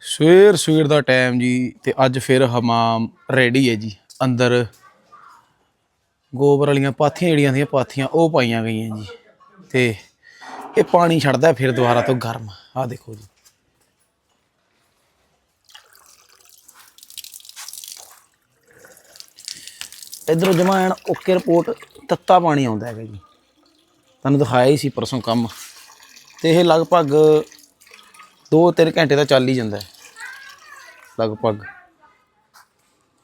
ਸਵੇਰ ਸਵੇਰ ਦਾ ਟਾਈਮ ਜੀ ਤੇ ਅੱਜ ਫਿਰ ਹਮਾਮ ਰੈਡੀ ਹੈ ਜੀ। ਅੰਦਰ ਗੋਬਰ ਵਾਲੀਆਂ ਪਾਥੀਆਂ ਜਿਹੜੀਆਂ ਦੀਆਂ ਪਾਥੀਆਂ ਉਹ ਪਾਈਆਂ ਗਈਆਂ ਜੀ। ਤੇ ਇਹ ਪਾਣੀ ਛੱਡਦਾ ਫਿਰ ਦੁਬਾਰਾ ਤੋਂ ਗਰਮ। ਆਹ ਦੇਖੋ ਜੀ। ਇਧਰੋਂ ਜਮਾਣ ਓਕੇ ਰਿਪੋਰਟ, ਤੱਤਾ ਪਾਣੀ ਆਉਂਦਾ ਹੈਗਾ ਜੀ। ਤੁਹਾਨੂੰ ਦਿਖਾਇਆ ਹੀ ਸੀ ਪਰਸੋਂ ਕੰਮ। ਤੇ ਇਹ ਲਗਭਗ 2-3 ਘੰਟੇ ਤਾਂ ਚੱਲ ਹੀ ਜਾਂਦਾ ਹੈ, ਲਗਭਗ।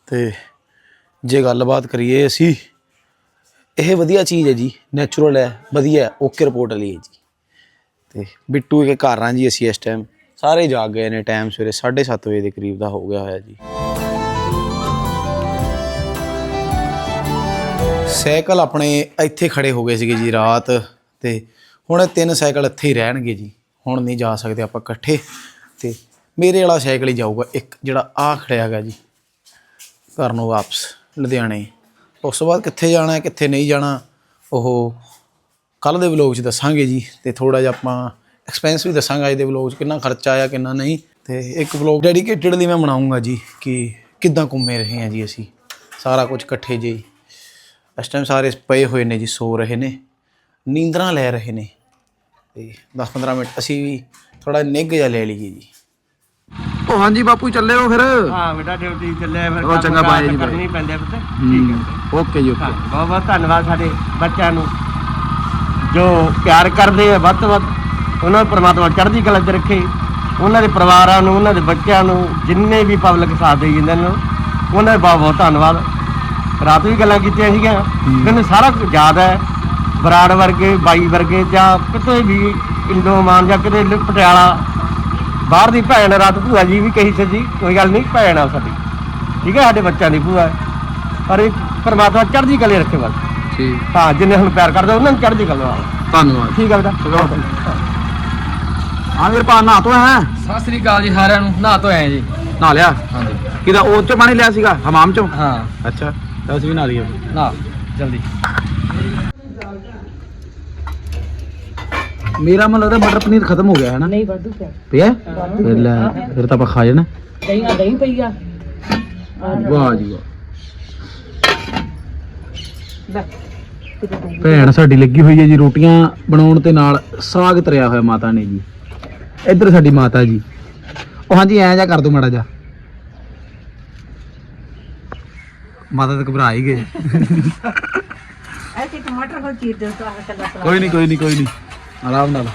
ਤੇ ਜੇ ਗੱਲਬਾਤ ਕਰੀਏ ਅਸੀਂ, ਇਹ ਵਧੀਆ ਚੀਜ਼ ਹੈ ਜੀ ਨੈਚੁਰਲ ਹੈ, ਵਧੀਆ ਓਕੇ ਰਿਪੋਰਟ ਵਾਲੀ ਹੈ ਜੀ। ਤੇ ਬਿੱਟੂ ਕੇ ਘਰ ਆਂ ਜੀ ਅਸੀਂ ਇਸ ਟਾਈਮ ਸਾਰੇ ਜਾਗ ਗਏ ਨੇ ਟਾਈਮ ਸਵੇਰੇ 7:30 ਵਜੇ ਦੇ ਕਰੀਬ ਦਾ ਹੋ ਗਿਆ ਹੋਇਆ ਜੀ। ਸਾਈਕਲ ਆਪਣੇ ਇੱਥੇ ਖੜੇ ਹੋ ਗਏ ਸੀਗੇ ਜੀ ਰਾਤ, ਤੇ ਹੁਣ ਤਿੰਨ ਸਾਈਕਲ ਇੱਥੇ ਹੀ ਰਹਿਣਗੇ ਜੀ। ਹੁਣ ਨਹੀਂ ਜਾ ਸਕਦੇ ਆਪਾਂ ਇਕੱਠੇ। ਤੇ ਮੇਰੇ ਵਾਲਾ ਸਾਈਕਲ ਹੀ ਜਾਊਗਾ ਇੱਕ, ਜਿਹੜਾ ਆ ਖੜਿਆ ਹੈਗਾ ਜੀ। ਘਰ ਨੂੰ ਵਾਪਸ, ਲੁਧਿਆਣੇ। ਉਸ ਤੋਂ ਬਾਅਦ ਕਿੱਥੇ ਜਾਣਾ, ਕਿੱਥੇ ਨਹੀਂ ਜਾਣਾ, ਉਹ ਕੱਲ ਦੇ ਵਲੋਗ 'ਚ ਦੱਸਾਂਗੇ ਜੀ। ਤੇ ਥੋੜਾ ਜਿਹਾ ਆਪਾਂ ਐਕਸਪੈਂਸ ਵੀ ਦੱਸਾਂਗਾ ਅੱਜ ਦੇ ਵਲੋਗ 'ਚ, ਕਿੰਨਾ ਖਰਚਾ ਆਇਆ, ਕਿੰਨਾ ਨਹੀਂ। ਤੇ ਇੱਕ ਵਲੋਗ ਡੈਡੀਕੇਟਡ ਲਈ ਮੈਂ ਬਣਾਉਂਗਾ ਜੀ, ਕਿ ਕਿੱਦਾਂ ਘੁੰਮੇ ਰਹੇ ਹਾਂ ਜੀ ਅਸੀਂ। ਸਾਰਾ ਕੁਝ ਇਕੱਠੇ ਜੀ। ਇਸ ਟਾਈਮ ਸਾਰੇ ਪਏ ਹੋਏ ਨੇ ਜੀ, ਸੋ ਰਹੇ ਨੇ। ਨੀਂਦਰਾਂ ਲੈ ਰਹੇ ਨੇ। ਤੇ 10-15 ਮਿੰਟ ਅਸੀਂ ਵੀ ਥੋੜਾ ਨਿੱਘ ਜਿਹਾ ਲੈ ਲਈਏ ਜੀ। ਉਹ ਹਾਂਜੀ ਬਾਪੂ ਚੱਲੇ ਹੋ ਫਿਰ। ਹਾਂ ਬੇਟਾ ਡਿਊਟੀ ਚੱਲਿਆ ਫਿਰ ਉਹ ਚੰਗਾ ਬਾਏ ਜੀ। ਕਰਨੀ ਪੈਂਦੀ ਪੁੱਤ। ਠੀਕ ਹੈ ਓਕੇ ਜੀ ਓਕੇ। ਬਹੁਤ ਬਹੁਤ ਧੰਨਵਾਦ ਸਾਡੇ ਬੱਚਿਆਂ ਨੂੰ। ਜੋ ਪਿਆਰ ਕਰਦੇ ਆ ਵੱਧ ਤੋਂ ਵੱਧ ਉਹਨਾਂ ਨੂੰ ਪ੍ਰਮਾਤਮਾ ਚੜ੍ਹਦੀ ਕਲਾ 'ਚ ਰੱਖੇ। ਉਹਨਾਂ ਦੇ ਪਰਿਵਾਰਾਂ ਨੂੰ ਉਹਨਾਂ ਦੇ ਬੱਚਿਆਂ ਨੂੰ ਜਿੰਨੇ ਵੀ ਪਬਲਿਕ ਸਾਥ ਦੇਈ ਜਾਂਦੇ ਨੇ ਉਹਨਾਂ ਦਾ ਬਹੁਤ ਬਹੁਤ ਧੰਨਵਾਦ। ਰਾਤ ਵੀ ਗੱਲਾਂ ਕੀਤੀਆਂ ਸੀਗੀਆਂ। ਮੈਨੂੰ ਸਾਰਾ ਕੁਝ ਯਾਦ ਹੈ। ਬਰਾੜ ਵਰਗੇ ਬਾਈ ਵਰਗੇ ਜਾਂ ਕਿਤੇ ਵੀ ਇੰਡੋਮਾਨ ਜਾਂ ਕਿਤੇ ਪਟਿਆਲਾ ਬਾਹਰ ਦੀ ਭੈਣ ਰਾਤ ਭੂਆ ਜੀ ਵੀ ਕਹੀ ਸੀ ਜੀ ਕੋਈ ਗੱਲ ਨਹੀਂ ਭੈਣ ਆ ਸਾਡੀ। ਠੀਕ ਹੈ ਸਾਡੇ ਬੱਚਿਆਂ ਦੀ ਭੂਆ ਹੈ। ਪਰ ਇਹ ਪਰਮਾਤਮਾ ਚੜ੍ਹਦੀ ਕਲੇ ਰੱਖੇ ਬਸ ਠੀਕ। ਹਾਂ ਜਿੰਨੇ ਹੁਣ ਪਿਆਰ ਕਰਦੇ ਉਹਨਾਂ ਨੂੰ ਚੜ੍ਹਦੀ ਕਲਾ ਵਾਲਾ ਧੰਨਵਾਦ। ਠੀਕ ਹੈ ਬੇਟਾ। ਹਾਂ। ਮੇਰੇ ਪਾ ਨਾ ਤੋਂ ਹੈ? ਸਤਿ ਸ੍ਰੀ ਅਕਾਲ ਜੀ ਸਾਰਿਆਂ ਨੂੰ। ਨਹਾ ਤੋਂ ਆਏ ਜੀ। ਨਾ ਲਿਆ? ਹਾਂਜੀ। ਕਿਦਾ ਉਹ ਚੋਂ ਪਾਣੀ ਲਿਆ ਸੀਗਾ? ਹਮਾਮ ਚੋਂ? ਹਾਂ। ਅੱਛਾ ਤਾਂ ਅਸੀਂ ਵੀ ਨਾ ਲਈਏ। ਨਾ ਜਲਦੀ। ਮੇਰਾ ਮਨ ਲੱਗਦਾ ਮਟਰ ਪਨੀਰ ਖਤਮ ਹੋ ਗਿਆ ਹੈ ਨਾ? ਨਹੀਂ ਵਾਧੂ ਪਿਆ। ਪਿਆ? ਫਿਰ ਲੈ ਫਿਰ ਤਾਂ ਆਪਾਂ ਖਾ ਜਾਣਾ। ਦਹੀਂ ਆ ਦਹੀਂ ਪਈ ਆ। ਵਾਹ ਜੀ ਵਾਹ। ਭੈਣ ਸਾਡੀ ਲੱਗੀ ਹੋਈ ਹੈ ਜੀ ਰੋਟੀਆਂ ਬਣਾਉਣ ਤੇ ਨਾਲ ਸਾਗ ਤਰਿਆ ਹੋਇਆ ਮਾਤਾ ਨੇ ਜੀ। ਇੱਧਰ ਸਾਡੀ ਮਾਤਾ ਜੀ। ਉਹ ਹਾਂਜੀ ਐਂ ਜਾ ਕਰ ਦੋ ਮਾੜਾ ਜਾ ਮਾਤਾ ਤਾਂ ਘਬਰਾ ਹੀ ਗਏ। ਐਸੇ ਟਮਾਟਰ ਚੀਰ ਦੇ ਤਾਂ ਕੋਈ ਨਹੀਂ ਕੋਈ ਨਹੀਂ ਕੋਈ ਨਹੀਂ। ਆਰਾਮ ਨਾਲ।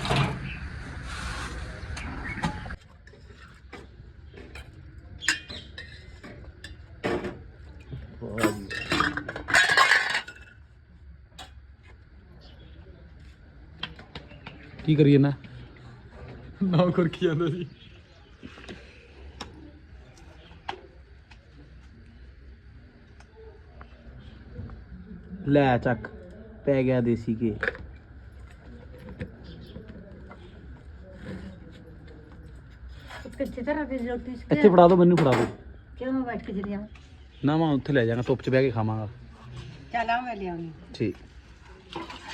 ਕੀ ਕਰੀਏ ਨਾ? ਨਾ ਕਰ ਕੀ ਜਾਂਦਾ ਜੀ ਲੈ ਚੱਕ ਪੈ ਗਿਆ ਦੇਸੀ ਘੀ। ਤਰ੍ਹਾਂ ਦੀ ਰੋਟੀ ਇੱਥੇ ਫੜਾ ਦਿਓ ਮੈਨੂੰ ਫੜਾ ਦਿਓ ਕਿਉਂ ਮੈਂ ਬੈਠ ਕੇ ਜਰੀਆਂ ਨਾ ਮੈਂ ਉੱਥੇ ਲੈ ਜਾਗਾ ਧੁੱਪ 'ਚ ਬਹਿ ਕੇ ਖਾਵਾਂਗਾ। ਚੱਲ ਆ ਮੈਂ ਲਿਆਉਣੀ। ਠੀਕ।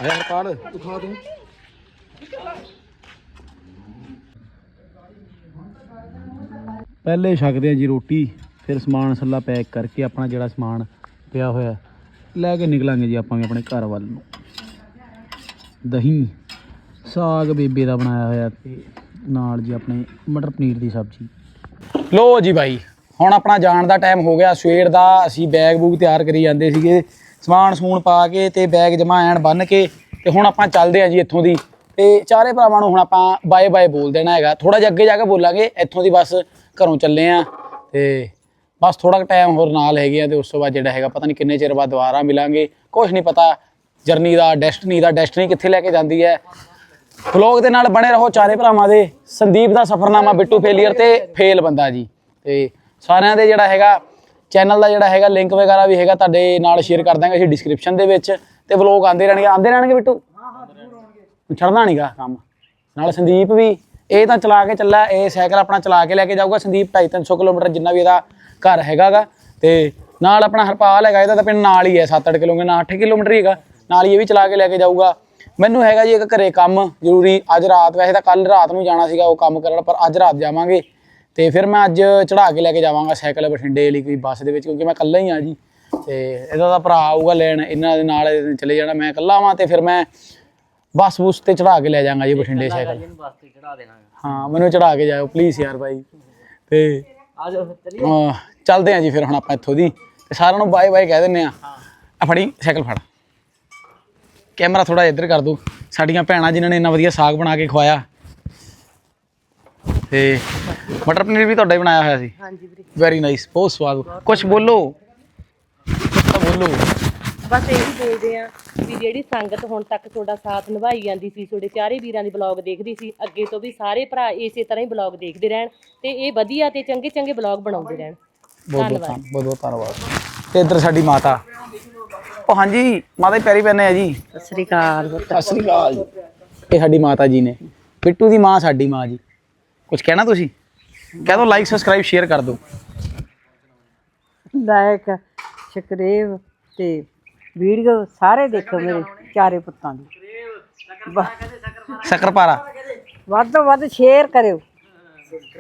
ਆਇਆ ਹਰਪਾਲ ਤੂੰ ਖਾ ਤੂੰ। ਪਹਿਲੇ ਛਕਦੇ ਆ ਜੀ ਰੋਟੀ ਫਿਰ ਸਮਾਨ ਸੱਲਾ ਪੈਕ ਕਰਕੇ ਆਪਣਾ ਜਿਹੜਾ ਸਮਾਨ ਪਿਆ ਹੋਇਆ ਲੈ ਕੇ ਨਿਕਲਾਂਗੇ ਜੀ ਆਪਾਂ ਵੀ ਆਪਣੇ ਘਰ ਵੱਲ ਨੂੰ। ਦਹੀਂ ਸਾਗ ਬੇਬੇ ਦਾ ਬਣਾਇਆ ਹੋਇਆ ਤੇ ਨਾਲ ਜੀ ਆਪਣੇ ਮਟਰ ਪਨੀਰ ਦੀ ਸਬਜ਼ੀ। ਲੋ ਜੀ ਬਾਈ, ਹੁਣ ਆਪਣਾ ਜਾਣ ਦਾ ਟਾਈਮ ਹੋ ਗਿਆ। ਸਵੇਰ ਦਾ ਅਸੀਂ ਬੈਗ ਬੂਗ ਤਿਆਰ ਕਰੀ ਜਾਂਦੇ ਸੀਗੇ। ਸਮਾਨ ਸਮੂਨ ਪਾ ਕੇ ਤੇ ਬੈਗ ਜਮਾ ਐਨ ਬੰਨ ਕੇ ਤੇ ਹੁਣ ਆਪਾਂ ਚੱਲਦੇ ਆਂ ਜੀ ਇੱਥੋਂ ਦੀ। ਤੇ ਚਾਰੇ ਭਰਾਵਾਂ ਨੂੰ ਹੁਣ ਆਪਾਂ ਬਾਏ ਬਾਏ ਬੋਲ ਦੇਣਾ ਹੈਗਾ। ਥੋੜਾ ਜਿਹਾ ਅੱਗੇ ਜਾ ਕੇ ਬੋਲਾਂਗੇ, ਇੱਥੋਂ ਦੀ ਬਸ ਘਰੋਂ ਚੱਲੇ ਆਂ ਤੇ ਬਸ ਥੋੜਾ ਟਾਈਮ ਹੋਰ ਨਾਲ ਹੈਗੇ ਆ ਤੇ ਉਸ ਤੋਂ ਬਾਅਦ ਜਿਹੜਾ ਹੈਗਾ, ਪਤਾ ਨਹੀਂ ਕਿੰਨੇ ਚਿਰ ਬਾਅਦ ਦੁਬਾਰਾ ਮਿਲਾਂਗੇ। ਕੁਝ ਨਹੀਂ ਪਤਾ ਜਰਨੀ ਦਾ ਡੈਸਟਨੀ ਦਾ ਡੈਸਟਨੀ ਕਿੱਥੇ ਲੈ ਕੇ ਜਾਂਦੀ ਹੈ। ਵਲੌਗ ਦੇ ਨਾਲ ਬਣੇ ਰਹੋ ਚਾਰੇ ਭਰਾਵਾਂ ਦੇ। ਸੰਦੀਪ ਦਾ ਸਫਰਨਾਮਾ, ਬਿੱਟੂ ਫੇਲੀਅਰ ਤੇ ਫੇਲ ਬੰਦਾ ਜੀ। ਤੇ ਸਾਰਿਆਂ ਦੇ ਜਿਹੜਾ ਹੈਗਾ ਚੈਨਲ ਦਾ ਜਿਹੜਾ ਹੈਗਾ ਲਿੰਕ ਵਗੈਰਾ ਵੀ ਹੈਗਾ, ਤੁਹਾਡੇ ਨਾਲ ਸ਼ੇਅਰ ਕਰ ਦਾਂਗੇ ਅਸੀਂ ਡਿਸਕ੍ਰਿਪਸ਼ਨ ਦੇ ਵਿੱਚ। ਤੇ ਵਲੌਗ ਆਉਂਦੇ ਰਹਿਣਗੇ। ਆਉਂਦੇ ਰਹਿਣਗੇ ਬਿੱਟੂ? ਛੱਡਣਾ ਨਹੀਂਗਾ ਕੰਮ। ਨਾਲ ਸੰਦੀਪ ਵੀ, ਇਹ ਤਾਂ ਚਲਾ ਕੇ ਚੱਲਾ, ਇਹ ਸਾਈਕਲ ਆਪਣਾ ਚਲਾ ਕੇ ਲੈ ਕੇ ਜਾਊਗਾ। ਸੰਦੀਪ 250 ਕਿਲੋਮੀਟਰ ਜਿੰਨਾ ਵੀ ਇਹਦਾ ਘਰ ਹੈਗਾਗਾ। ਤੇ ਨਾਲ ਆਪਣਾ ਹਰਪਾਲ ਹੈਗਾ, ਇਹਦਾ ਤਾਂ ਪਿੰਡ ਨਾਲ ਹੀ ਹੈ 7-8 ਕਿਲੋਮੀਟਰ ਨਾਲ 8 ਕਿਲੋਮੀਟਰ ਹੀ ਹੈਗਾ। ਨਾਲ ਹੀ ਇਹ ਵੀ ਚਲਾ ਕੇ ਲੈ ਕੇ ਜਾਊਗਾ। ਮੈਨੂੰ ਹੈਗਾ ਜੀ ਇੱਕ ਘਰੇ ਕੰਮ ਜ਼ਰੂਰੀ ਅੱਜ ਰਾਤ ਵੈਸੇ ਤਾਂ ਕੱਲ ਰਾਤ ਨੂੰ ਜਾਣਾ ਸੀਗਾ ਉਹ ਕੰਮ ਕਰਨ ਪਰ ਅੱਜ ਰਾਤ ਜਾਵਾਂਗੇ। ਤੇ ਫਿਰ ਮੈਂ ਅੱਜ ਚੜਾ ਕੇ ਲੈ ਕੇ ਜਾਵਾਂਗਾ ਸਾਈਕਲ ਬਠਿੰਡੇ ਲਈ ਕੋਈ ਬੱਸ ਦੇ ਵਿੱਚ ਕਿਉਂਕਿ ਮੈਂ ਇਕੱਲਾ ਹੀ ਆ ਜੀ। ਤੇ ਇਹਦਾ ਦਾ ਭਰਾ ਆਊਗਾ ਲੈਣ ਇਹਨਾਂ ਦੇ ਨਾਲ ਚਲੇ ਜਾਣਾ ਮੈਂ ਇਕੱਲਾ ਵਾਂ ਤੇ ਫਿਰ ਮੈਂ ਬੱਸ ਬੁਸ ਤੇ ਚੜਾ ਕੇ ਲੈ ਜਾਵਾਂਗਾ ਜੀ ਬਠਿੰਡੇ ਸਾਈਕਲ। ਬਸ ਤੇ ਚੜਾ ਦੇਣਾ। ਹਾਂ ਮੈਨੂੰ ਚੜਾ ਕੇ ਜਾਓ ਪਲੀਜ਼ ਯਾਰ ਬਾਈ ਤੇ ਆ ਜਾਓ ਚੱਲਦੇ ਆਂ ਜੀ ਫਿਰ ਹੁਣ ਆਪਾਂ ਇੱਥੋਂ ਦੀ। ਤੇ ਸਾਰਿਆਂ ਨੂੰ ਬਾਏ ਬਾਏ ਕਹਿ ਦਿੰਨੇ ਆ। ਆ ਫੜੀ ਸਾਈਕਲ ਫੜ। ਕੈਮਰਾ ਥੋੜਾ ਇੱਧਰ ਕਰ ਦੋ ਸਾਡੀਆਂ ਭੈਣਾਂ ਜਿਨ੍ਹਾਂ ਨੇ ਇੰਨਾ ਵਧੀਆ ਸਾਗ ਬਣਾ ਕੇ ਖਵਾਇਆ। ਤੇ ਮਟਰ ਪਨੀਰ ਵੀ ਤੁਹਾਡਾ ਹੀ ਬਣਾਇਆ ਹੋਇਆ ਸੀ। ਹਾਂਜੀ ਵੀਰੇ। ਵੈਰੀ ਨਾਈਸ ਬਹੁਤ ਸਵਾਦ। ਕੁਝ ਬੋਲੋ। ਤਾਂ ਬੋਲੋ। ਬਸ ਇਹੀ ਬੋਲਦੇ ਆ ਵੀ ਜਿਹੜੀ ਸੰਗਤ ਹੁਣ ਤੱਕ ਤੁਹਾਡਾ ਸਾਥ ਨਿਭਾਈ ਜਾਂਦੀ ਸੀ ਤੁਹਾਡੇ ਚਾਰੇ ਵੀਰਾਂ ਦੀ ਬਲੌਗ ਦੇਖਦੀ ਸੀ ਅੱਗੇ ਤੋਂ ਵੀ ਸਾਰੇ ਭਰਾ ਇਸੇ ਤਰ੍ਹਾਂ ਹੀ ਬਲੌਗ ਦੇਖਦੇ ਰਹਿਣ ਤੇ ਇਹ ਵਧੀਆ ਤੇ ਚੰਗੇ ਚੰਗੇ ਬਲੌਗ ਬਣਾਉਂਦੇ ਰਹਿਣ। ਬਹੁਤ ਬਹੁਤ ਧੰਨ- ਬਹੁਤ ਬਹੁਤ ਧੰਨਵਾਦ। ਤੇ ਇੱਧਰ ਸਾਡੀ ਮਾਤਾ। ਉਹ ਹਾਂਜੀ ਮਾਤਾ ਜੀ ਪੈਰੀ ਪੈਨੇ ਆ ਜੀ। ਸਤਿ ਸ੍ਰੀ ਅਕਾਲ ਸਤਿ ਸ੍ਰੀ ਅਕਾਲ ਜੀ। ਇਹ ਸਾਡੀ ਮਾਤਾ ਜੀ ਨੇ। ਬਿੱਟੂ ਦੀ ਮਾਂ ਸਾਡੀ ਮਾਂ ਜੀ। ਕੁਝ ਕਹਿਣਾ ਤੁਸੀਂ? ਕਹਿ ਦਿਓ ਲਾਈਕ ਸਬਸਕ੍ਰਾਈਬ ਸ਼ੇਅਰ ਕਰ ਦਿਓ ਲਾਇਕ ਸ਼ਕਰੇਵ ਤੇ ਵੀਡੀਓ ਸਾਰੇ ਦੇਖੋ ਮੇਰੇ ਚਾਰੇ ਪੁੱਤਾਂ ਦੀ। ਸ਼ੱਕਰਪਾਰਾ। ਵੱਧ ਤੋਂ ਵੱਧ ਸ਼ੇਅਰ ਕਰਿਓ।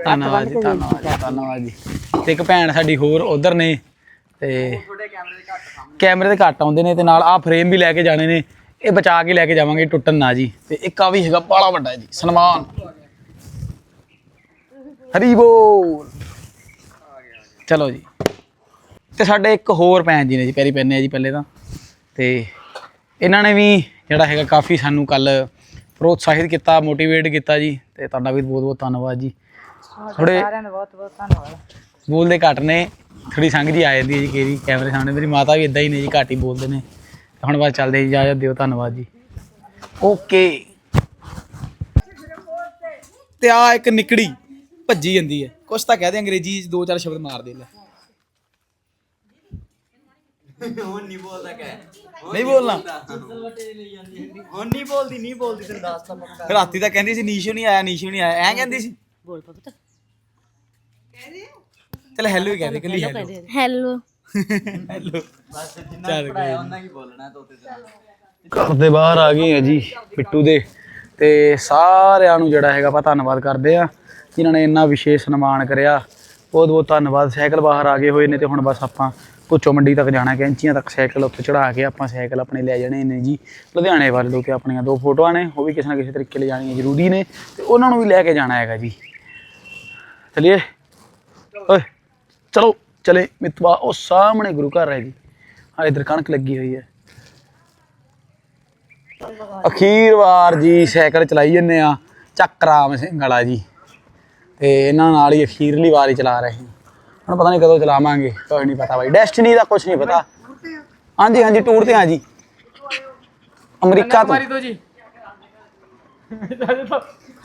ਧੰਨਵਾਦ ਜੀ ਧੰਨਵਾਦ ਜੀ ਧੰਨਵਾਦ ਜੀ। ਤੇ ਇੱਕ ਭੈਣ ਸਾਡੀ ਹੋਰ ਉਧਰ ਨੇ। ਤੇ ਕੈਮਰੇ ਤੇ ਘੱਟ ਆਉਂਦੇ ਨੇ ਤੇ ਨਾਲ ਆਹ ਫਰੇਮ ਵੀ ਲੈ ਕੇ ਜਾਣੇ ਨੇ। ਇਹ ਬਚਾ ਕੇ ਲੈ ਕੇ ਜਾਵਾਂਗੇ ਟੁੱਟਣ ਨਾ ਜੀ। ਤੇ ਇੱਕ ਆ ਵੀ ਹੈਗਾ ਬਾਲਾ ਵੱਡਾ ਜੀ ਸਨਮਾਨ। ਹਰੀ ਬੋਲ। ਚਲੋ ਜੀ। ਤੇ ਸਾਡੇ ਇੱਕ ਹੋਰ ਭੈਣ ਜੀ ਨੇ ਜੀ ਪੈਰੀ ਪੈਨੇ ਆ ਜੀ ਪਹਿਲੇ ਤਾਂ। ਤੇ ਇਹਨਾਂ ਨੇ ਵੀ ਜਿਹੜਾ ਹੈਗਾ ਕਾਫੀ ਸਾਨੂੰ ਕੱਲ ਪ੍ਰੋਤਸਾਹਿਤ ਕੀਤਾ ਮੋਟੀਵੇਟ ਕੀਤਾ ਜੀ। ਤੇ ਤੁਹਾਡਾ ਵੀ ਬਹੁਤ ਬਹੁਤ ਧੰਨਵਾਦ ਜੀ। ਥੋੜੇ ਸਾਰਿਆਂ ਦਾ ਬਹੁਤ ਬਹੁਤ ਧੰਨਵਾਦ। ਬੋਲਦੇ ਘੱਟ ਨੇ। ਥੋੜੀ ਸੰਗ ਜੀ ਆ ਜਾਂਦੀ ਹੈ ਜੀ ਕੇਰੀ ਕੈਮਰੇ ਸਾਹਮਣੇ। ਮੇਰੀ ਮਾਤਾ ਵੀ ਇਦਾਂ ਹੀ ਨੇ ਜੀ ਘੱਟ ਹੀ ਬੋਲਦੇ ਨੇ। ਹੁਣ ਬਸ ਚੱਲਦੇ ਜੀ ਇਜਾਜ਼ਤ ਦਿਓ ਧੰਨਵਾਦ ਜੀ। ਓਕੇ। ਤੇ ਆ ਇੱਕ ਨਿਕੜੀ ਭੱਜੀ ਜਾਂਦੀ ਹੈ। ਕੁਛ ਤਾਂ ਕਹਦੇ ਅੰਗਰੇਜ਼ੀ ਚ ਦੋ ਚਾਰ ਸ਼ਬਦ ਮਾਰ ਦੇ ਲੈ। ਨਹੀਂ ਬੋਲਦਾ ਨਹੀਂ ਬੋਲਣਾ। ਹੁਣ ਨਹੀਂ ਬੋਲਦੀ ਨਹੀਂ ਬੋਲਦੀ ਤੈਨੂੰ ਦੱਸਦਾ ਪੱਕਾ। ਰਾਤੀ ਤਾਂ ਕਹਿੰਦੀ ਸੀ ਨੀਸ਼ੂ ਨਹੀਂ ਆਇਆ ਨੀਸ਼ੂ ਨਹੀਂ ਆਇਆ। ਐਂ ਕਹਿੰਦੀ ਸੀ। ਬੋਲ ਪੁੱਤ। ਚਲ ਹੈਲੋ ਹੀ ਕਹਦੇ ਕੱਲੀ ਹੈਲੋ ਹੈਲੋ ਹੈਲੋ ਬਸ ਜਿੰਨਾ ਪੜਾਇਆ ਉਹਨਾਂ ਕੀ ਬੋਲਣਾ ਤੋਤੇ ਦਾ ਘਰ ਦੇ ਬਾਹਰ ਆ ਗਏ ਆ ਜੀ ਪਿੱਟੂ ਦੇ। ਤੇ ਸਾਰਿਆਂ ਨੂੰ ਜਿਹੜਾ ਹੈਗਾ ਆਪਾਂ ਧੰਨਵਾਦ ਕਰਦੇ ਆ ਜਿਨ੍ਹਾਂ ਨੇ ਇੰਨਾ ਵਿਸ਼ੇਸ਼ ਸਨਮਾਨ ਕਰਿਆ। ਬਹੁਤ ਬਹੁਤ ਧੰਨਵਾਦ। ਸਾਈਕਲ ਬਾਹਰ ਆ ਗਏ ਹੋਏ ਨੇ ਤੇ ਹੁਣ ਬਸ ਆਪਾਂ ਪੁੱਚੋ ਮੰਡੀ ਤੱਕ ਜਾਣਾ ਕੈਂਚੀਆਂ ਤੱਕ ਸਾਈਕਲ ਉੱਥੇ ਚੜਾ ਕੇ ਆਪਾਂ ਸਾਈਕਲ ਆਪਣੇ ਲੈ ਜਾਣੇ ਨੇ ਜੀ। ਲੁਧਿਆਣੇ ਵੱਲ ਤੇ ਆਪਣੀਆਂ ਦੋ ਫੋਟੋਆਂ ਨੇ ਉਹ ਵੀ ਕਿਸੇ ਨਾ ਕਿਸੇ ਤਰੀਕੇ ਲੈ ਜਾਣੀਆਂ ਜ਼ਰੂਰੀ ਨੇ ਤੇ ਉਹਨਾਂ ਨੂੰ ਵੀ ਲੈ ਕੇ ਜਾਣਾ ਹੈਗਾ ਜੀ। ਚਲਿਏ। ਓਏ। ਚਲੋ ਚਲੇ। ਮਿਤਵਾ ਉਹ ਸਾਹਮਣੇ ਗੁਰੂ ਘਰ ਹੈ ਜੀ ਆ ਇਧਰ ਕਣਕ ਲੱਗੀ ਹੋਈ ਹੈ। ਅਖੀਰ ਵਾਰ ਜੀ ਸਾਈਕਲ ਚਲਾਈ ਜੰਨੇ ਆ ਚੱਕ ਰਾਮ ਸਿੰਘ ਵਾਲਾ ਜੀ। ਤੇ ਇਹਨਾਂ ਨਾਲ ਹੀ ਅਖੀਰਲੀ ਵਾਰ ਹੀ ਚਲਾ ਰਹੇ ਹਾਂ। ਹੁਣ ਪਤਾ ਨਹੀਂ ਕਦੋਂ ਚਲਾਵਾਂਗੇ ਕੋਈ ਨਹੀਂ ਪਤਾ ਬਾਈ। ਡੈਸਟੀਨੀ ਦਾ ਕੁਝ ਨਹੀਂ ਪਤਾ। ਹਾਂਜੀ ਹਾਂਜੀ ਟੂਰ ਤੇ ਆ ਜੀ। ਅਮਰੀਕਾ ਤੋਂ। ਮਾਰੀ ਦੋ ਜੀ।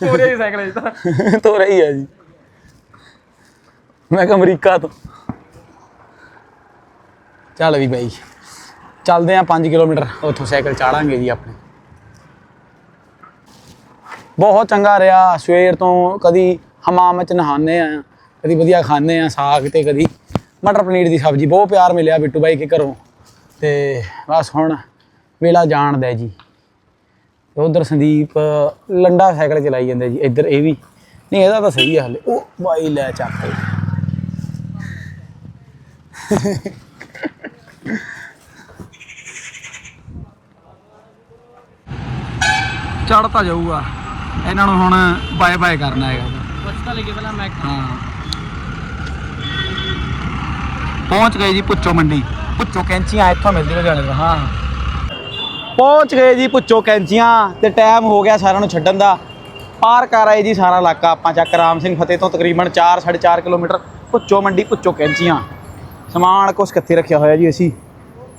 ਚੋਰੀ ਦੀ ਸਾਈਕਲ ਜੀ ਤਾਂ। ਤੋਂ ਰਹੀ ਆ ਜੀ। ਮੈਂ ਕਿਹਾ ਅਮਰੀਕਾ ਤੋਂ। ਚੱਲ ਵੀ ਬਾਈ। ਚੱਲਦੇ ਆ 5 ਕਿਲੋਮੀਟਰ। ਉੱਥੋਂ ਸਾਈਕਲ ਚਾੜਾਂਗੇ ਜੀ ਆਪਣੇ। ਬਹੁਤ ਚੰਗਾ ਰਿਹਾ। ਸਵੇਰ ਤੋਂ ਕਦੀ ਹਮਾਮ ਚ ਨਹਾਉਂਦੇ ਆ ਕਦੀ ਵਧੀਆ ਖਾਂਦੇ ਆ ਸਾਗ ਤੇ ਕਦੀ ਮਟਰ ਪਨੀਰ ਦੀ ਸਬਜ਼ੀ। ਬਹੁਤ ਪਿਆਰ ਮਿਲਿਆ ਬਿੱਟੂ ਬਾਈ ਕੇ ਘਰੋਂ। ਤੇ ਬਸ ਹੁਣ ਵੇਲਾ ਜਾਣ ਦਾ ਜੀ। ਉਧਰ ਸੰਦੀਪ ਲੰਡਾ ਸਾਈਕਲ ਚਲਾਈ ਜਾਂਦਾ ਜੀ। ਇੱਧਰ ਇਹ ਵੀ। ਨਹੀਂ, ਇਹਦਾ ਤਾਂ ਸਹੀ ਹੈ ਹਲੇ। ਉਹ ਬਾਈ ਲੈ ਚੱਕ। ਚੜ ਤਾਂ ਜਾਊਗਾ। ਇਹਨਾਂ ਨੂੰ ਹੁਣ ਬਾਏ ਬਾਏ ਕਰਨਾ ਹੈਗਾ। ਪੁੱਛ ਤਾਂ ਲੱਗੇ ਪਹਿਲਾਂ ਮੈਂ। ਹਾਂ। ਪਹੁੰਚ ਗਏ ਜੀ ਪੁੱਚੋ ਮੰਡੀ। ਪੁੱਚੋ ਕੈਂਚੀਆਂ ਇੱਥੋਂ ਮਿਲਦੀ ਲੁਧਿਆਣੇ ਤੋਂ। ਹਾਂ। ਪਹੁੰਚ ਗਏ ਜੀ ਪੁੱਚੋ ਕੈਂਚੀਆਂ ਤੇ ਟਾਈਮ ਹੋ ਗਿਆ ਸਾਰਿਆਂ ਨੂੰ ਛੱਡਣ ਦਾ। ਪਾਰ ਕਰ ਆਏ ਜੀ ਸਾਰਾ ਇਲਾਕਾ। ਆਪਾਂ ਚੱਕ ਰਾਮ ਸਿੰਘ ਫਤਿਹ ਤੋਂ ਤਕਰੀਬਨ 4 4.5 ਕਿਲੋਮੀਟਰ। ਪੁੱਚੋ ਮੰਡੀ ਪੁੱਚੋ ਕੈਂਚੀਆਂ। ਸਮਾਨ ਕੁਛ ਕਿੱਥੇ ਰੱਖਿਆ ਹੋਇਆ ਜੀ ਅਸੀਂ?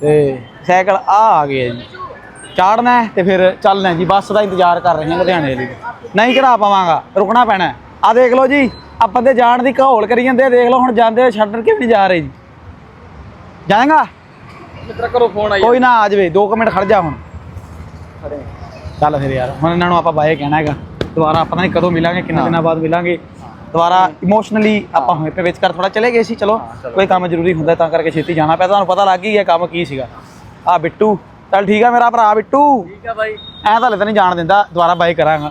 ਤੇ ਸਾਈਕਲ ਆ ਆ ਗਿਆ ਜੀ। ਚਾੜਨਾ ਤੇ ਫਿਰ ਚੱਲਣਾ ਜੀ ਬੱਸ ਦਾ ਇੰਤਜ਼ਾਰ ਕਰ ਰਹੇ ਹਾਂ ਲੁਧਿਆਣੇ ਲਈ। ਨਹੀਂ ਚੜਾ ਪਾਵਾਂਗਾ ਰੁਕਣਾ ਪੈਣਾ ਆ ਦੇਖ ਲਓ ਜੀ ਆਪਾਂ ਤੇ ਜਾਣ ਦੀ ਘੋਲ ਕਰੀ ਜਾਂਦੇ ਆ, ਦੇਖ ਲਓ ਹੁਣ ਜਾਂਦੇ ਛੱਡਣ ਕਿਉਂ ਨਹੀਂ ਜਾ ਰਹੇ ਜੀ। ਜਾਏਗਾ? ਮਿੱਤਰ ਕਰੋ ਫੋਨ ਆਈ ਕੋਈ ਨਾ ਆ ਜਾਵੇ 2 ਮਿੰਟ ਖੜ ਜਾ ਹੁਣ। ਚੱਲ ਫਿਰ ਯਾਰ ਹੁਣ ਇਹਨਾਂ ਨੂੰ ਆਪਾਂ ਬਾਏ ਕਹਿਣਾ ਹੈਗਾ। ਦੁਬਾਰਾ ਪਤਾ ਨਹੀਂ ਕਦੋਂ ਮਿਲਾਂਗੇ ਕਿੰਨੇ ਦਿਨਾਂ ਬਾਅਦ ਮਿਲਾਂਗੇ। ਦੁਬਾਰਾ ਇਮੋਸ਼ਨਲੀ ਆਪਾਂ ਹੋਏ ਪੇ ਵਿੱਚ ਕਰ ਥੋੜਾ ਚਲੇ ਗਏ ਸੀ ਚਲੋ ਕੋਈ ਕੰਮ ਜ਼ਰੂਰੀ ਹੁੰਦਾ ਤਾਂ ਕਰਕੇ ਛੇਤੀ ਜਾਣਾ ਪਿਆ ਤੁਹਾਨੂੰ ਪਤਾ ਲੱਗ ਹੀ ਗਿਆ ਕੰਮ ਕੀ ਸੀਗਾ। ਆ ਬਿੱਟੂ ਚੱਲ ਠੀਕ ਆ ਮੇਰਾ ਭਰਾ ਬਿੱਟੂ। ਠੀਕ ਆ ਬਾਈ। ਐਂ ਤਾਂ ਹਲੇ ਤਾਂ ਨਹੀਂ ਜਾਣ ਦਿੰਦਾ ਦੁਬਾਰਾ ਬਾਈ ਕਰਾਂਗਾ।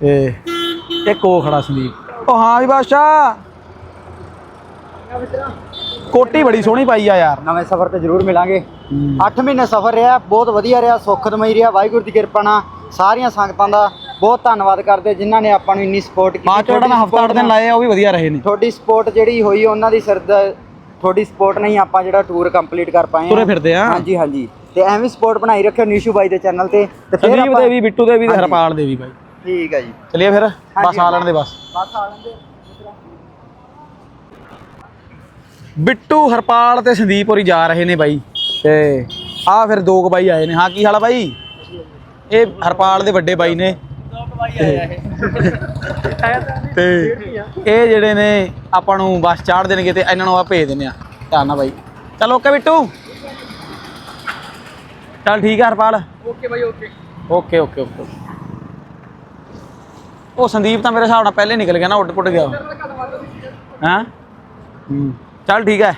ਤੇ ਇੱਕ ਉਹ ਖੜਾ ਸੰਦੀਪ। ਉਹ ਹਾਂ ਵੀ ਬਾਦਸ਼ਾਹ। ਕੋਟੀ ਬੜੀ ਸੋਹਣੀ ਪਾਈ ਆ ਯਾਰ। ਨਵੇਂ ਸਫ਼ਰ ਤੇ ਜ਼ਰੂਰ ਮਿਲਾਂਗੇ। 8 ਮਹੀਨੇ ਸਫ਼ਰ ਰਿਹਾ ਬਹੁਤ ਵਧੀਆ ਰਿਹਾ ਸੁਖਦਮਈ ਰਿਹਾ ਵਾਹਿਗੁਰੂ ਦੀ ਕਿਰਪਾ ਨਾਲ ਸਾਰੀਆਂ ਸੰਗਤਾਂ ਦਾ ਬਹੁਤ ਧੰਨਵਾਦ ਕਰਦੇ ਜਿਨ੍ਹਾਂ ਨੇ ਆਪਾਂ ਨੂੰ ਇੰਨੀ ਸਪੋਰਟ ਕੀਤੀ। ਮਾਂ ਚੋੜਾ ਹਫਤਾ ਅੱਠ ਦਿਨ ਲਾਏ ਆ ਉਹ ਵੀ ਵਧੀਆ ਰਹੇ ਨੇ। ਤੁਹਾਡੀ ਸਪੋਰਟ ਜਿਹੜੀ ਹੋਈ ਉਹਨਾਂ ਦੀ ਸਰਦਾ ਤੁਹਾਡੀ ਸਪੋਰਟ ਨਹੀਂ ਆਪਾਂ ਜਿਹੜਾ ਟੂਰ ਕੰਪਲੀਟ ਕਰ ਪਾਏ ਤੁਰੇ। ਫਿਰਦੇ ਆ। ਹਾਂਜੀ ਹਾਂਜੀ। ਤੇ ਐਵੇਂ ਸਪੋਰਟ ਬਣਾਈ ਰੱਖਿਓ ਨੀਸ਼ੂ ਬਾਈ ਦੇ ਚੈਨਲ ਤੇ ਤੇ ਫਿਰ ਸੰਦੀਪ ਆਪਾਂ ਦੇ ਵੀ ਬਿੱਟੂ ਦੇ ਵੀ ਤੇ ਹਰਪਾਲ ਦੇ ਵੀ ਬਾਈ। ਠੀਕ ਹੈ ਜੀ। ਚਲਿਏ ਫਿਰ ਬਸ ਆ ਲੈਣ ਦੇ ਬਸ। ਬਸ ਆ ਲੈਂਦੇ ਬਿੱਟੂ ਹਰਪਾਲ ਤੇ ਸੰਦੀਪ ਹੋਰੀ ਜਾ ਰਹੇ ਨੇ ਬਾਈ। ਤੇ ਆ ਫਿਰ ਦੋ ਕੁ ਬਾਈ ਆਏ ਨੇ। ਹਾਂ ਕੀ ਹਾਲ ਆ ਬਾਈ? ਇਹ ਹਰਪਾਲ ਦੇ ਵੱਡੇ ਬਾਈ ਨੇ। ਤੇ ਇਹ ਜਿਹੜੇ ਨੇ ਆਪਾਂ ਨੂੰ ਬੱਸ ਚਾੜ ਦੇਣਗੇ ਤੇ ਇਹਨਾਂ ਨੂੰ ਆ ਭੇਜ ਦਿੰਦੇ ਆ ਧਿਆਨ ਨਾਲ ਬਾਈ। ਚਲ ਓਕੇ ਬਿੱਟੂ। ਚਲ ਠੀਕ ਆ Harpal. Okay bye okay okay okay okay ਉਹ ਸੰਦੀਪ ਤਾਂ ਮੇਰੇ ਹਿਸਾਬ ਨਾਲ ਪਹਿਲੇ ਨਿਕਲ ਗਿਆ ਨਾ ਉੱਡ ਪੁੱਟ ਗਿਆ ਹਾਂ? ਚੱਲ ਠੀਕ ਹੈ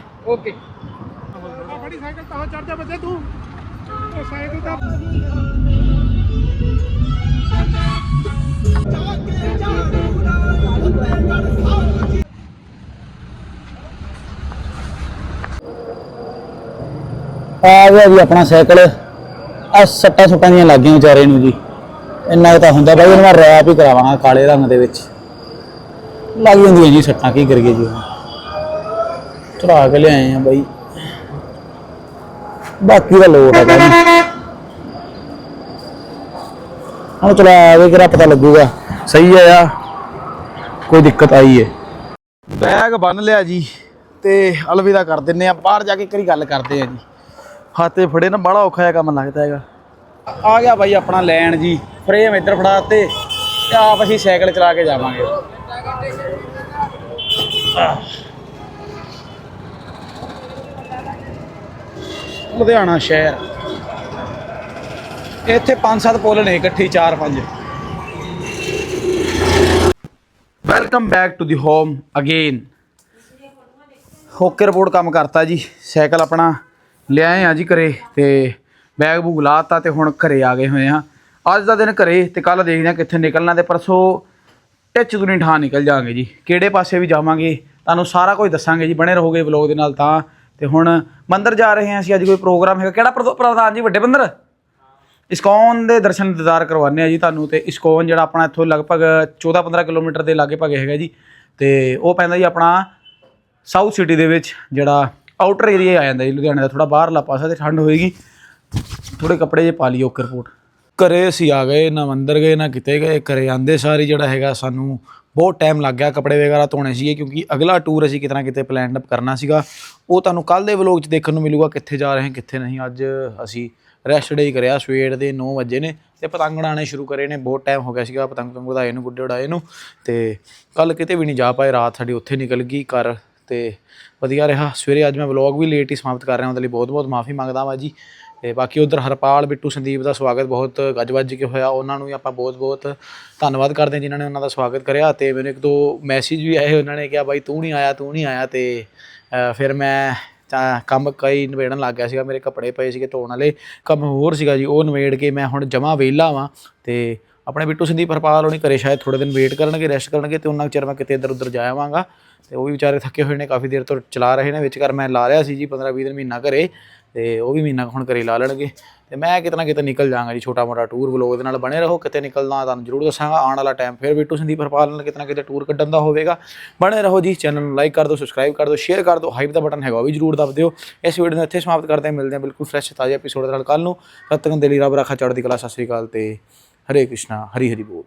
ਆ ਗਿਆ ਜੀ ਆਪਣਾ ਸਾਈਕਲ। ਆ ਸੱਟਾਂ ਸੁੱਟਾਂ ਦੀਆਂ ਲੱਗੀਆਂ ਵਿਚਾਰੇ ਨੂੰ ਜੀ। ਇੰਨਾ ਕੁ ਤਾਂ ਹੁੰਦਾ ਬਾਈ ਇਹਨੂੰ ਮੈਂ ਰੈਪ ਹੀ ਕਰਾਵਾਂਗਾ ਕਾਲੇ ਰੰਗ ਦੇ ਵਿੱਚ। ਲੱਗ ਜਾਂਦੀਆਂ ਜੀ ਸੱਟਾਂ, ਕੀ ਕਰੀਏ ਜੀ ਚੜਾ ਕੇ ਲਿਆਏ ਆ ਬਾਈ। ਬਾਕੀ ਦਾ ਲੋੜ ਹੈ ਕਾਹਨੂੰ ਹੁਣ ਚਲਾ ਆਵੇ ਕਿਹੜਾ ਪਤਾ ਲੱਗੂਗਾ। ਸਹੀ ਹੈ ਆ ਕੋਈ ਦਿੱਕਤ ਆਈ ਹੈ ਬੈਗ ਬੰਨ ਲਿਆ ਜੀ ਤੇ ਅਲਵਿਦਾ ਕਰ ਦਿੰਨੇ ਆ, ਬਾਹਰ ਜਾ ਕੇ ਕਰੀ ਗੱਲ ਕਰਦੇ ਆ ਜੀ। ਹਾਤੇ ਫੜੇ ਨਾ ਬੜਾ ਔਖਾ ਜਿਹਾ ਕੰਮ ਲੱਗਦਾ ਹੈਗਾ। ਆ ਗਿਆ ਬਾਈ ਆਪਣਾ ਲੈਣ ਜੀ ਫਰੇਮ ਇੱਧਰ ਫੜਾ ਤੇ ਆਪ ਅਸੀਂ ਸਾਈਕਲ ਚਲਾ ਕੇ ਜਾਵਾਂਗੇ। ਲੁਧਿਆਣਾ ਸ਼ਹਿਰ। ਇੱਥੇ ਪੰਜ ਸੱਤ ਪੁੱਲ ਨੇ ਇਕੱਠੀ ਚਾਰ ਪੰਜ। Welcome back to the home again ਹੋਕੇ ਰਿਪੋਰਟ ਕੰਮ ਕਰਤਾ ਜੀ ਸਾਈਕਲ ਆਪਣਾ ਲਿਆਏ ਆ ਜੀ ਘਰੇ ਤੇ ਬੈਗ ਬੂਗ ਲਾਤਾ ਤੇ ਹੁਣ ਘਰੇ ਆ ਗਏ ਹੋਏ ਆ। ਅੱਜ ਦਾ ਦਿਨ ਘਰੇ ਤੇ ਕੱਲ ਦੇਖਦੇ ਆ ਕਿੱਥੇ ਨਿਕਲਣਾ ਤੇ ਪਰਸੋਂ ਟਿੱਚ ਦੁਨੀ ਠਾਂ ਨਿਕਲ ਜਾਵਾਂਗੇ ਜੀ। ਕਿਹੜੇ ਪਾਸੇ ਵੀ ਜਾਵਾਂਗੇ ਤੁਹਾਨੂੰ ਸਾਰਾ ਕੁਝ ਦੱਸਾਂਗੇ ਜੀ ਬਣੇ ਰਹੋਗੇ ਵਲੌਗ ਦੇ ਨਾਲ ਤਾਂ। ਤੇ ਹੁਣ ਮੰਦਿਰ ਜਾ ਰਹੇ ਹਾਂ ਅਸੀਂ ਅੱਜ ਕੋਈ ਪ੍ਰੋਗਰਾਮ ਹੈਗਾ। ਕਿਹੜਾ ਪ੍ਰਧ- ਪ੍ਰਧਾਨ ਜੀ ਵੱਡੇ ਬੰਦਰ ਇਸਕੌਨ ਦੇ ਦਰਸ਼ਨ ਦਿਦਾਰ ਕਰਵਾਉਂਦੇ ਆ ਜੀ ਤੁਹਾਨੂੰ ਤੇ ਇਸਕੌਨ ਜਿਹੜਾ ਆਪਣਾ ਇੱਥੋਂ ਲਗਭਗ 14-15 ਕਿਲੋਮੀਟਰ ਦੇ ਲਾਗੇ ਭਾਗੇ ਹੈਗਾ ਜੀ ਤੇ ਉਹ ਪੈਂਦਾ ਜੀ ਆਪਣਾ ਸਾਊਥ ਸਿਟੀ ਦੇ ਵਿੱਚ ਜਿਹੜਾ ਆਊਟਰ ਏਰੀਆ ਆ ਜਾਂਦਾ ਜੀ, ਲੁਧਿਆਣੇ ਦਾ ਥੋੜਾ ਬਾਹਰਲਾ ਪਾਸਾ ਤੇ ਠੰਡ ਹੋਏਗੀ। ਥੋੜੇ ਕੱਪੜੇ ਜੇ ਪਾ ਲਈ ਓਕੇ ਰਿਪੋਰਟ ਘਰੇ ਅਸੀਂ ਆ ਗਏ, ਨਾ ਮੰਦਰ ਗਏ, ਨਾ ਕਿਤੇ ਗਏ, ਘਰੇ ਆਂਦੇ ਸਾਰੀ ਜਿਹੜਾ ਹੈਗਾ ਸਾਨੂੰ ਬਹੁਤ ਟਾਈਮ ਲੱਗ ਗਿਆ ਕੱਪੜੇ ਵਗੈਰਾ ਧੋਣੇ ਸੀਗੇ ਕਿਉਂਕਿ ਅਗਲਾ ਟੂਰ ਅਸੀਂ ਕਿਤੇ ਨਾ ਕਿਤੇ ਪਲਾਨ ਅਪ ਕਰਨਾ ਸੀਗਾ। ਉਹ ਤੁਹਾਨੂੰ ਕੱਲ ਦੇ ਵਲੋਗ 'ਚ ਦੇਖਣ ਨੂੰ ਮਿਲੂਗਾ ਕਿੱਥੇ ਜਾ ਰਹੇ ਹਾਂ ਕਿੱਥੇ ਨਹੀਂ। ਅੱਜ ਅਸੀਂ ਰੈਸਟ ਡੇ ਕਰਿਆ, ਸਵੇਰ ਦੇ 9 ਵਜੇ ਨੇ ਤੇ ਪਤੰਗ ਉਡਾਉਣੇ ਸ਼ੁਰੂ ਕਰੇ ਨੇ, ਬਹੁਤ ਟਾਈਮ ਹੋ ਗਿਆ ਸੀਗਾ ਪਤੰਗ ਪਤੰਗ ਉਡਾਏ ਨੂੰ, ਗੁੱਡੇ ਉਡਾਏ ਨੂੰ ਤੇ ਕੱਲ ਕਿਤੇ ਵੀ ਨਹੀਂ ਜਾ ਪਾਏ, ਰਾਤ ਸਾਡੀ ਉੱਥੇ ਨਿਕਲ ਗਈ ਘਰ ਤੇ ਵਧੀਆ ਰਿਹਾ। ਸਵੇਰੇ ਅੱਜ ਮੈਂ ਵਲੌਗ ਵੀ ਲੇਟ ਹੀ ਸਮਾਪਤ ਕਰ ਰਿਹਾ, ਉਹਦੇ ਲਈ ਬਹੁਤ ਬਹੁਤ ਮਾਫੀ ਮੰਗਦਾ ਵਾਂ ਜੀ। ਤੇ ਬਾਕੀ ਉਧਰ ਹਰਪਾਲ, ਬਿੱਟੂ, ਸੰਦੀਪ ਦਾ ਸਵਾਗਤ ਬਹੁਤ ਗੱਜ ਵੱਜ ਕੇ ਹੋਇਆ, ਉਹਨਾਂ ਨੂੰ ਵੀ ਆਪਾਂ ਬਹੁਤ ਬਹੁਤ ਧੰਨਵਾਦ ਕਰਦੇ ਹਾਂ ਜਿਨ੍ਹਾਂ ਨੇ ਉਹਨਾਂ ਦਾ ਸਵਾਗਤ ਕਰਿਆ ਤੇ ਮੈਨੂੰ ਇੱਕ ਦੋ ਮੈਸੇਜ ਵੀ ਆਏ, ਉਹਨਾਂ ਨੇ ਕਿਹਾ, ਬਾਈ ਤੂੰ ਨਹੀਂ ਆਇਆ, ਤੂੰ ਨਹੀਂ ਆਇਆ। ਤੇ ਫਿਰ ਮੈਂ ਤਾਂ ਕੰਮ ਕਈ ਨਿਬੇੜਨ ਲੱਗ ਗਿਆ ਸੀਗਾ, ਮੇਰੇ ਕੱਪੜੇ ਪਏ ਸੀਗੇ ਧੋਣ ਵਾਲੇ, ਕੰਮ ਹੋਰ ਸੀਗਾ ਜੀ, ਉਹ ਨਿਬੇੜ ਕੇ ਮੈਂ ਹੁਣ ਜਮਾ ਵਿਹਲਾ ਵਾਂ ਤੇ ਆਪਣੇ ਬਿੱਟੂ ਸੰਦੀਪ ਹਰਪਾਲ ਹੋਣੀ ਕਰੇ ਸ਼ਾਇਦ ਥੋੜੇ ਦਿਨ ਵੇਟ ਕਰਨਗੇ ਰੈਸਟ ਕਰਨਗੇ ਤੇ ਉਹਨਾਂ ਚਿਰ ਮੈਂ ਕਿਤੇ ਇੱਧਰ ਉੱਧਰ ਜਾ ਆਵਾਂਗਾ ਤੇ ਉਹ ਵੀ ਵਿਚਾਰੇ ਥੱਕੇ ਹੋਏ ਨੇ, ਕਾਫੀ ਦੇਰ ਤੋਂ ਚਲਾ ਰਹੇ ਨੇ ਵਿਚਕਾਰ ਮੈਂ ਲਾ ਰਿਹਾ ਸੀ ਜੀ 15 20 ਦਿਨ ਮਹੀਨਾ ਘਰੇ। ਤੇ ਉਹ ਵੀ ਮਹੀਨਾ ਹੁਣ ਘਰੇ ਲਾ ਲੈਣਗੇ। ਤੇ ਮੈਂ ਕਿਤੇ ਨਾ ਕਿਤੇ ਨਿਕਲ ਜਾਵਾਂਗਾ ਜੀ ਛੋਟਾ ਮੋਟਾ ਟੂਰ ਵਲੋਗ ਦੇ ਨਾਲ ਬਣੇ ਰਹੋ, ਕਿਤੇ ਨਿਕਲਦਾ ਤੁਹਾਨੂੰ ਜ਼ਰੂਰ ਦੱਸਾਂਗਾ। ਆਉਣ ਵਾਲਾ ਟਾਈਮ ਫਿਰ ਬਿੱਟੂ ਸੰਦੀਪ ਹਰਪਾਲ ਨਾਲ ਕਿਤੇ ਨਾ ਕਿਤੇ ਟੂਰ ਕੱਢਣ ਦਾ ਹੋਵੇਗਾ। ਬਣੇ ਰਹੋ ਜੀ ਚੈਨਲ ਨੂੰ ਲਾਈਕ ਕਰ ਦਿਓ ਸਬਸਕ੍ਰਾਈਬ ਕਰ ਦਿਓ ਸ਼ੇਅਰ ਕਰ ਦਿਓ। ਹਾਈਪ ਦਾ ਬਟਨ ਹੈਗਾ, ਉਹ ਵੀ ਜ਼ਰੂਰ ਦਬ ਦਿਓ। ਇਸ ਵੀਡੀਓ ਨੂੰ ਇੱਥੇ ਸਮਾਪਤ ਕਰਦੇ ਹਾਂ, ਮਿਲਦੇ ਹਾਂ ਬਿਲਕੁਲ ਫਰੈਸ਼ ਤਾਜ਼ਾ ਐਪੀਸੋਡ ਦੇ ਨਾਲ ਕੱਲ ਨੂੰ। ਤਦ ਤੱਕ ਦੇ ਲਈ ਰੱਬ ਰਾਖਾ, ਚੜ੍ਹਦੀ ਕਲਾ, ਸਤਿ ਸ੍ਰੀ ਅਕਾਲ ਤੇ ਹਰੇ ਕ੍ਰਿਸ਼ਨਾ, ਹਰੀ ਹਰੀ ਬੋਲ।